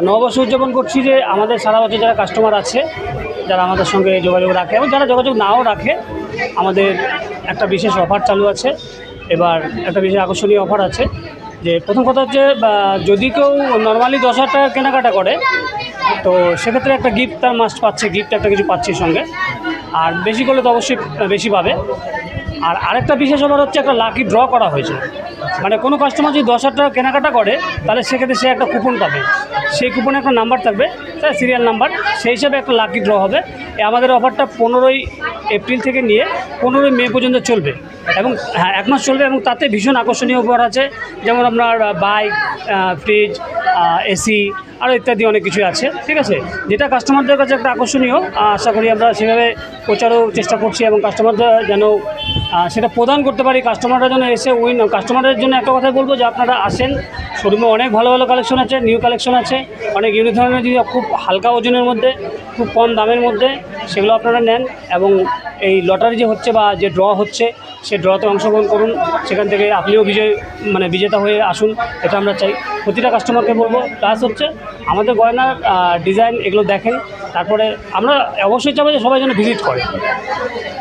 নববর্ষ উদযাপন করছি যে আমাদের সারা বছর যারা কাস্টমার আছে, যারা আমাদের সঙ্গে যোগাযোগ রাখে এবং যারা যোগাযোগ নাও রাখে, আমাদের একটা বিশেষ অফার চালু আছে। এবার একটা বিশেষ আকর্ষণীয় অফার আছে যে প্রথম কথা হচ্ছে যদি কেউ নর্মালি দশ হাজার টাকা কেনাকাটা করে, তো সেক্ষেত্রে একটা গিফট তার মাস্ট পাচ্ছে গিফট একটা কিছু পাচ্ছে সঙ্গে। আর বেশি করলে তো অবশ্যই বেশি পাবে। আর আরেকটা বিশেষ অফার হচ্ছে একটা লাকি ড্র করা হয়েছে। মানে কোনো কাস্টমার যদি দশ হাজার টাকা কেনাকাটা করে, তাহলে সেক্ষেত্রে সে একটা কুপন পাবে। সেই কুপনে একটা নাম্বার থাকবে তার সিরিয়াল নাম্বার সেই হিসাবে একটা লাকি ড্র হবে। আমাদের অফারটা পনেরোই এপ্রিল থেকে নিয়ে পনেরোই মে পর্যন্ত চলবে। এবং হ্যাঁ এক মাস চলবে এবং তাতে ভীষণ আকর্ষণীয় উপহার আছে। যেমন আপনার বাইক ফ্রিজ এসি আরও ইত্যাদি অনেক কিছু আছে, ঠিক আছে? যেটা কাস্টমারদের কাছে একটা আকর্ষণীয় আশা করি আমরা সেভাবে প্রচারও চেষ্টা করছি এবং কাস্টমারদের যেন সেটা প্রদান করতে পারি কাস্টমাররা যেন এসে উইন কাস্টমারের জন্য একটা কথাই বলব যে আপনারা আসেন, শোরুমে অনেক ভালো ভালো কালেকশন আছে নিউ কালেকশন আছে, অনেক ইউনিক ধরনের জিনিস খুব হালকা ওজনের মধ্যে, খুব কম দামের মধ্যে, সেগুলো আপনারা নেন এবং এই লটারি যে হচ্ছে বা যে ড্র হচ্ছে সেই ড্রতে অংশগ্রহণ করুন, সেখান থেকে আপনিও বিজয় মানে বিজেতা হয়ে আসুন, এটা আমরা চাই। প্রতিটা কাস্টমারকে বলব প্লাস হচ্ছে আমাদের গয়নার ডিজাইন এগুলো দেখেন, তারপরে আমরা অবশ্যই চাবো যে সবাই যেন ভিজিট করে।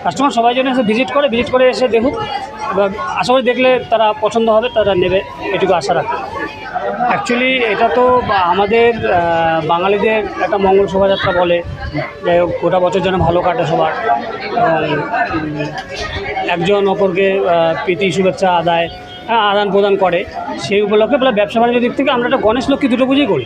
কাস্টমার সবাই যেন এসে ভিজিট করে ভিজিট করে এসে দেখুক এবার আশা করি দেখলে তারা পছন্দ হবে, তারা নেবে, এটুকু আশা রাখে। অ্যাকচুয়ালি এটা তো আমাদের বাঙালিদের একটা মঙ্গল শোভাযাত্রা বলে। যাই হোক, গোটা বছর যেন ভালো কাটে সবার। একজন অপরকে প্রীতি, শুভেচ্ছা, আদায় আদান প্রদান করে। সেই উপলক্ষে বলে ব্যবসা বাণিজ্যের দিক থেকে আমরা একটা গণেশ লক্ষ্মী দুটো পুজোই করি।